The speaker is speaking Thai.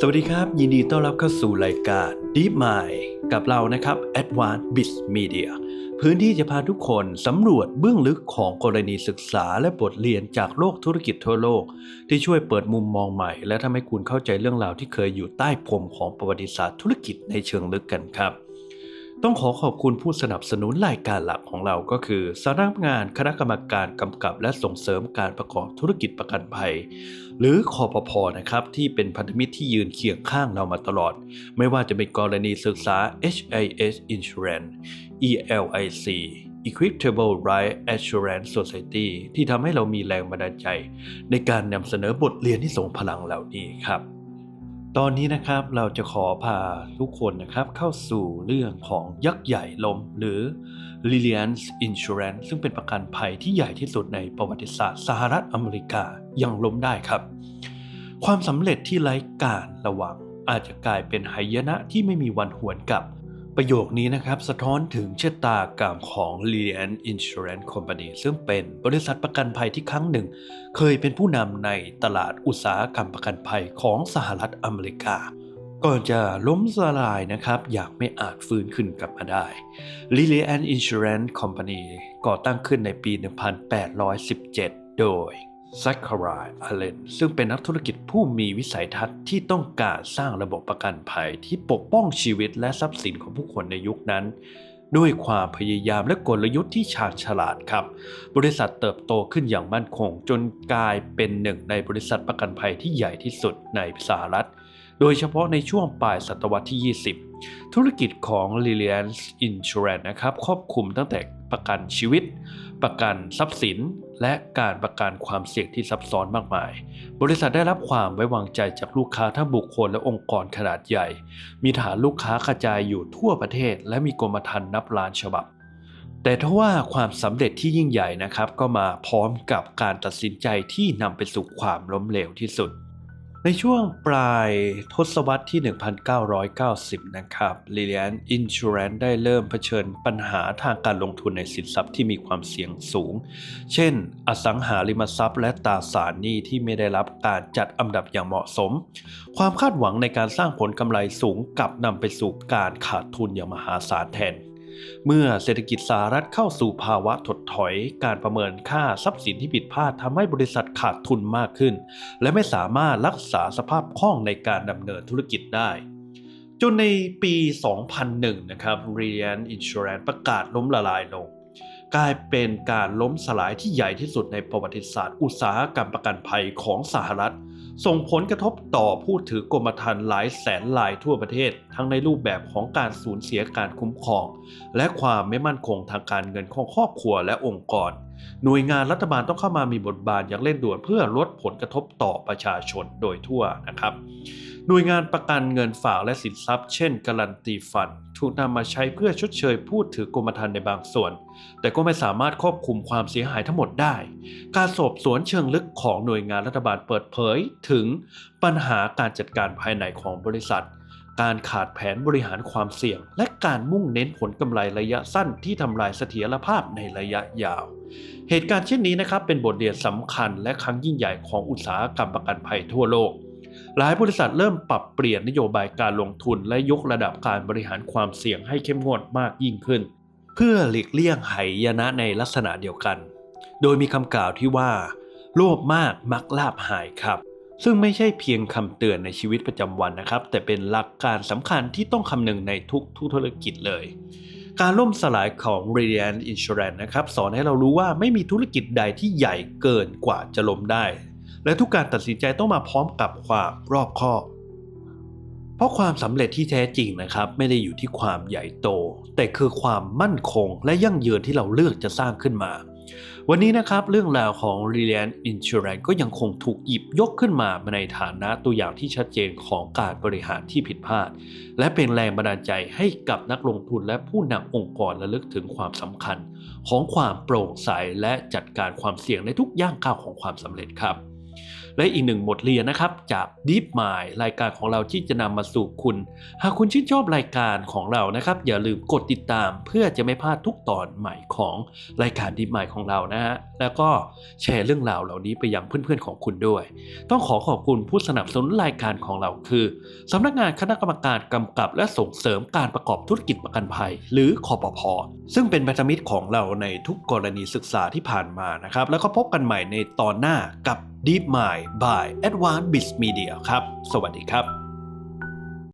สวัสดีครับ ยินดีต้อนรับเข้าสู่รายการ Deep Mind กับเรานะครับ Advanced Biz Media พื้นที่จะพาทุกคนสำรวจเบื้องลึกของกรณีศึกษาและบทเรียนจากโลกธุรกิจทั่วโลก ที่ช่วยเปิดมุมมองใหม่ และทำให้คุณเข้าใจเรื่องราวที่เคยอยู่ใต้พรมของประวัติศาสตร์ธุรกิจในเชิงลึกกันครับ ต้องขอขอบคุณผู้สนับสนุนรายการหลักของเราก็คือสำนักงานคณะกรรมการกำกับและส่งเสริมการประกอบธุรกิจประกันภัย หรือคอปพนะครับที่เป็นพันธมิตรที่ยืนเคียงข้างเรามาตลอด ไม่ว่าจะเป็นกรณีศึกษา HIS Insurance ELIC Equitable Right Assurance Society ที่ทำให้เรามีแรงบันดาลใจ ในการนำเสนอบทเรียนที่ทรงพลังเหล่านี้ครับ ตอนนี้นะครับเราจะขอพาทุกคนนะครับเข้าสู่เรื่องของยักษ์ใหญ่ลมหรือ Reliance Insurance ซึ่งเป็นประกันภัยที่ใหญ่ที่สุดในประวัติศาสตร์สหรัฐอเมริกายังล้มได้ครับ ความสำเร็จที่ไร้การระวังอาจจะกลายเป็นหายนะที่ไม่มีวันหวนกลับ ประโยคนี้นะครับสะท้อนถึงชะตากรรมของ l i a n Insurance Company ซึ่งเป็นบริษัทประกันภัยที่ครั้งหนึ่ง เคยเป็นผู้นำในตลาดอุตสาหกรรมประกันภัยของสหรัฐอเมริกา ก่อนจะล้มสลายนะครับ อย่างไม่อาจฟื้นขึ้นกลับมาได้ Reliance Insurance Company ก่อตั้งขึ้นในปี 1817 โดย Zachariah Allen ซึ่งเป็นนักธุรกิจผู้มีวิสัยทัศน์ที่ต้องการสร้างระบบประกันภัยที่ปกป้องชีวิตและทรัพย์สินของผู้คนในยุคนั้น ด้วยความพยายามและกลยุทธ์ที่ชาญฉลาดครับ บริษัทเติบโตขึ้นอย่างมั่นคง จนกลายเป็นหนึ่งในบริษัทประกันภัยที่ใหญ่ที่สุดในสหรัฐ โดยเฉพาะในช่วงปลายศตวรรษที่ 20 ธุรกิจของ Reliance Insurance นะครับครอบคลุมตั้งแต่ ประกันชีวิต ประกันทรัพย์สิน และการประกันความเสี่ยงที่ซับซ้อนมากมาย บริษัทได้รับความไว้วางใจจากลูกค้าทั้งบุคคลและองค์กรขนาดใหญ่ มีฐานลูกค้ากระจายอยู่ทั่วประเทศ และมีกรมธรรม์นับล้านฉบับแต่ทว่าความสำเร็จที่ยิ่งใหญ่นะครับ ก็มาพร้อมกับการตัดสินใจที่นำไปสู่ความล้มเหลวที่สุด ในช่วงปลายทศวรรษที่ 1990 นะครับ Reliance Insurance ได้เริ่มเผชิญปัญหาทางการลงทุนในสินทรัพย์ที่มีความเสี่ยงสูง เช่น อสังหาริมทรัพย์และตราสารหนี้ที่ไม่ได้รับการจัดอันดับอย่างเหมาะสม ความคาดหวังในการสร้างผลกำไรสูงกลับนำไปสู่การขาดทุนอย่างมหาศาลแทน เมื่อเศรษฐกิจสหรัฐเข้าสู่ภาวะถดถอย การประเมินค่าทรัพย์สินที่ผิดพลาดทำให้บริษัทขาดทุนมากขึ้น และไม่สามารถรักษาสภาพคล่องในการดำเนินธุรกิจได้ จนในปี 2001 นะครับ r e l i a n c Insurance ประกาศล้มละลายลง กลายเป็นการล้มสลายที่ใหญ่ที่สุดในประวัติศาสตร์ อุตสาหกรรมประกันภัยของสหรัฐ ส่งผลกระทบต่อผู้ถือกรมธรรม์หลายแสนรายทั่วประเทศ ทั้งในรูปแบบของการสูญเสียการคุ้มครอง และความไม่มั่นคงทางการเงินของครอบครัวและองค์กร หน่วยงานรัฐบาลต้องเข้ามามีบทบาทอย่างเร่งด่วนเพื่อลดผลกระทบต่อประชาชนโดยทั่วนะครับ หน่วยงานประกันเงินฝากและสินทรัพย์ เช่น การันตีฟัน ถูกนำมาใช้เพื่อชดเชยผู้ถือกรมธรรม์ในบางส่วน แต่ก็ไม่สามารถควบคุมความเสียหายทั้งหมดได้ การสอบสวนเชิงลึกของหน่วยงานรัฐบาลเปิดเผย ถึงปัญหาการจัดการภายในของบริษัท การขาดแผนบริหารความเสี่ยง และการมุ่งเน้นผลกำไรระยะสั้นที่ทำลายเสถียรภาพในระยะยาว เหตุการณ์เช่นนี้นะครับเป็นบทเรียนสำคัญและครั้งยิ่งใหญ่ของอุตสาหกรรมประกันภัยทั่วโลก หลายบริษัทเริ่มปรับเปลี่ยนนโยบายการลงทุนและยกระดับการบริหารความเสี่ยงให้เข้มงวดมากยิ่งขึ้น เพื่อหลีกเลี่ยงไหยนะในลักษณะเดียวกัน โดยมีคำกล่าวที่ว่า โลภมากมักลาบหายครับ ซึ่งไม่ใช่เพียงคำเตือนในชีวิตประจำวันนะครับ แต่เป็นหลักการสำคัญที่ต้องคำนึงในทุกทุกธุรกิจเลย การล่มสลายของ Reliance Insurance นะครับสอนให้เรารู้ว่าไม่มีธุรกิจใดที่ใหญ่เกินกว่าจะล้มได้ และทุกการตัดสินใจต้องมาพร้อมกับความรอบคอบเพราะความสำเร็จที่แท้จริงนะครับ ไม่ได้อยู่ที่ความใหญ่โต แต่คือความมั่นคงและยั่งยืนที่เราเลือกจะสร้างขึ้นมา วันนี้นะครับเรื่องราวของ Reliance Insurance ก็ยังคงถูกหยิบยกขึ้นมาในฐานะตัวอย่างที่ชัดเจนของการบริหารที่ผิดพลาด และเป็นแรงบันดาลใจให้กับนักลงทุนและผู้นำองค์กรระลึกถึงความสำคัญ ของความโปร่งใสและจัดการความเสี่ยงในทุกย่างก้าวของความสำเร็จครับ และอีกหนึ่งบทเรียนนะครับจาก Deep Mind รายการของเราที่จะนำมาสู่คุณ หากคุณชื่นชอบรายการของเรานะครับ อย่าลืมกดติดตามเพื่อจะไม่พลาดทุกตอนใหม่ของรายการ Deep Mind ของเรานะฮะแล้วก็แชร์เรื่องราวเหล่านี้ไปยังเพื่อนๆของคุณด้วย ต้องขอขอบคุณผู้สนับสนุนรายการของเราคือสำนักงานคณะกรรมการกำกับ และส่งเสริมการประกอบธุรกิจประกันภัย หรือคอปพซึ่งเป็นพันธมิตรของเราในทุกกรณีศึกษาที่ผ่านมานะครับแล้วก็พบกันใหม่ในตอนหน้ากับ Deep Mind by Advanced Biz Media ครับ สวัสดีครับ